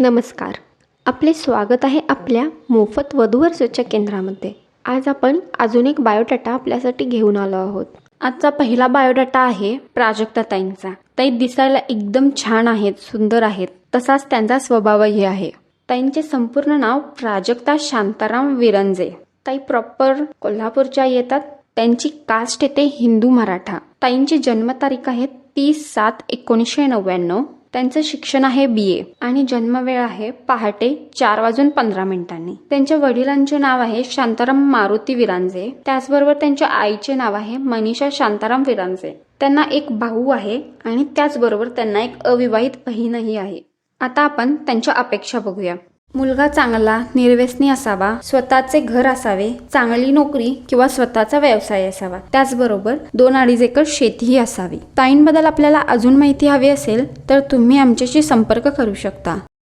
नमस्कार. आपले स्वागत आहे आपल्या मोफत वधूवर स्वच्छ केंद्रामध्ये. आज आपण अजून एक बायोडाटा आपल्यासाठी घेऊन आलो आहोत. आजचा पहिला बायोडाटा आहे प्राजक्ता ताईंचा ताई दिसायला एकदम छान आहेत सुंदर आहेत. तसाच त्यांचा स्वभावही आहे. ताईंचे संपूर्ण नाव प्राजक्ता शांताराम विरंजे. ताई प्रॉपर कोल्हापूरच्या येतात. त्यांची कास्ट येते हिंदू मराठा. ताईंची जन्मतारीख आहे तीस सात एकोणीसशे नव्याण्णव. त्यांचं शिक्षण आहे बी ए आणि जन्मवेळ आहे पहाटे चार वाजून पंधरा मिनिटांनी. त्यांच्या वडिलांचे नाव आहे शांताराम मारुती विरांजे. त्याचबरोबर त्यांच्या आईचे नाव आहे मनीषा शांताराम विरांजे. त्यांना एक भाऊ आहे आणि त्याचबरोबर त्यांना एक अविवाहित बहीणही आहे. आता आपण त्यांच्या अपेक्षा बघूया. मुलगा चांगला निर्व्यसनी असावा स्वतःचे घर असावे चांगली नोकरी किंवा स्वतःचा व्यवसाय असावा. त्याचबरोबर दोन अडीच एकर शेतीही असावी. ताईंबद्दल आपल्याला अजून माहिती हवी असेल तर तुम्ही आमच्याशी संपर्क करू शकता.